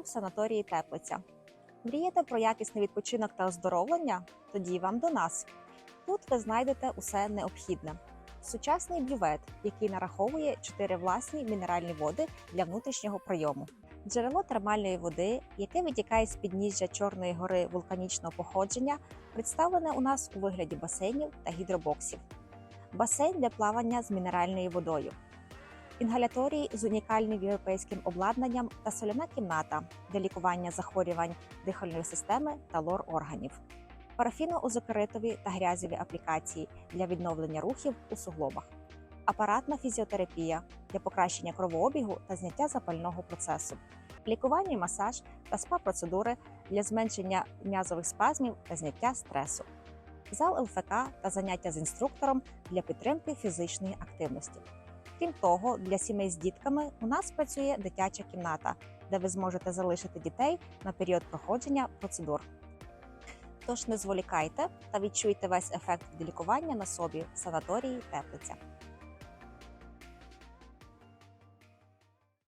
В санаторії Теплиця. Мрієте про якісний відпочинок та оздоровлення? Тоді вам до нас. Тут ви знайдете усе необхідне. Сучасний бювет, який нараховує 4 власні мінеральні води для внутрішнього прийому. Джерело термальної води, яке витікає з підніжжя Чорної гори вулканічного походження, представлене у нас у вигляді басейнів та гідробоксів. Басейн для плавання з мінеральною водою. Інгаляторій з унікальним європейським обладнанням та соляна кімната для лікування захворювань дихальної системи та лор органів, парафіно-озокеритові та грязєві аплікації для відновлення рухів у суглобах, апаратна фізіотерапія для покращення кровообігу та зняття запального процесу, лікування і масаж та спа-процедури для зменшення м'язових спазмів та зняття стресу, зал ЛФК та заняття з інструктором для підтримки фізичної активності. Крім того, для сімей з дітками у нас працює дитяча кімната, де ви зможете залишити дітей на період проходження процедур. Тож не зволікайте та відчуйте весь ефект від лікування на собі в санаторії Теплиця.